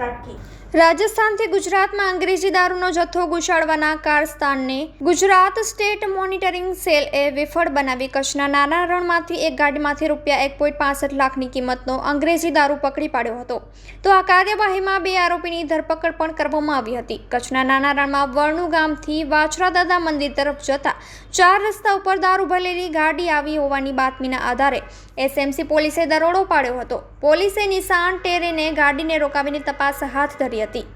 રાખી રાજસ્થાનથી ગુજરાતમાં અંગ્રેજી દારૂનો જથ્થો ઘુસાડવાના કારસ્તાનને ગુજરાત સ્ટેટ મોનિટરિંગ સેલ એ વિફળ બનાવી. કચ્છના નાના રણમાંથી એક ગાડીમાંથી રૂપિયા એક પોઈન્ટ પાસઠ લાખની કિંમતનો અંગ્રેજી દારૂ પકડી પાડ્યો હતો. તો આ કાર્યવાહીમાં બે આરોપીની ધરપકડ પણ કરવામાં આવી હતી. કચ્છના નાના રણમાં વરણુ ગામથી વાછરા દાદા મંદિર તરફ જતા ચાર રસ્તા ઉપર દારૂ ભરેલી ગાડી આવી હોવાની બાતમીના આધારે એસએમસી પોલીસે દરોડો પાડ્યો હતો. પોલીસે નિશાન ટેરેને ગાડીને રોકાવીને તપાસ હાથ ધરી હતી.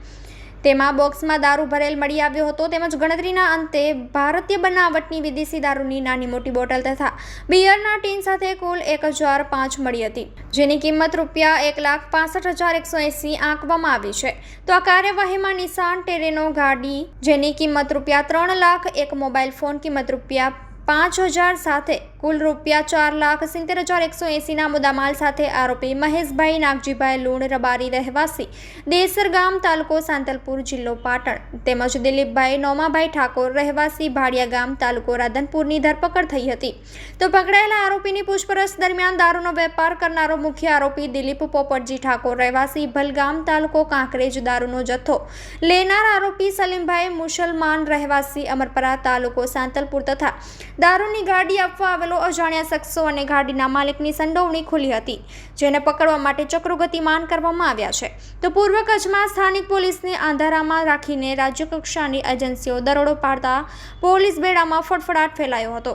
તેમાં બોક્સમાં દારૂ ભરેલ મળી આવ્યો હતો. તેમજ ગણતરીના અંતે ભારતીય બનાવટની વિદેશી દારૂની નાની મોટી બોટલ તથા બિયરના ટીન સાથે કુલ એક હજાર પાંચ મળી હતી, જેની કિંમત રૂપિયા એક લાખ પાસઠ હજાર એકસો એંસી આંકવામાં આવી છે. તો આ કાર્યવાહીમાં નિશાન ટેરેનો ગાડી, જેની કિંમત રૂપિયા ત્રણ લાખ એક મોબાઈલ ફોન કિંમત રૂપિયા પાંચ હજાર સાથે કુલ રૂપિયા ચાર લાખ સિત્તેર હજાર એકસો એંસીના મુદ્દામાલ સાથે આરોપી મહેશભાઈ નાગજીભાઈ લુણ રબારી રહેવાસી. દેસર ગામ તાલુકો સાંતલપુર જિલ્લો પાટણ. તેમજ દિલીપભાઈ નોમાભાઈ ઠાકોર રહેવાસી ભાડિયા ગામ તાલુકો રાધનપુરની ધરપકડ થઈ હતી. તો પકડાયેલા આરોપીની પૂછપરછ દરમિયાન દારૂનો વેપાર કરનારો મુખ્ય આરોપી દિલીપ પોપટજી ઠાકોર રહેવાસી ભલગામ તાલુકો કાંકરેજ દારૂનો જથ્થો. લેનાર આરોપી સલીમભાઈ મુસલમાન રહેવાસી અમરપરા તાલુકો સાંતલપુર તથા દારૂની ગાડી આપવા આવેલો અજાણ્યા શખ્સો અને ગાડીના માલિકની સંડોવણી ખુલી હતી, જેને પકડવા માટે ચક્રો ગતિમાન કરવામાં આવ્યા છે. તો પૂર્વ કચ્છમાં સ્થાનિક પોલીસને આંધારામાં રાખીને રાજ્ય કક્ષાની એજન્સીઓ દરોડો પાડતા પોલીસ બેડામાં ફડફડાટ ફેલાયો હતો.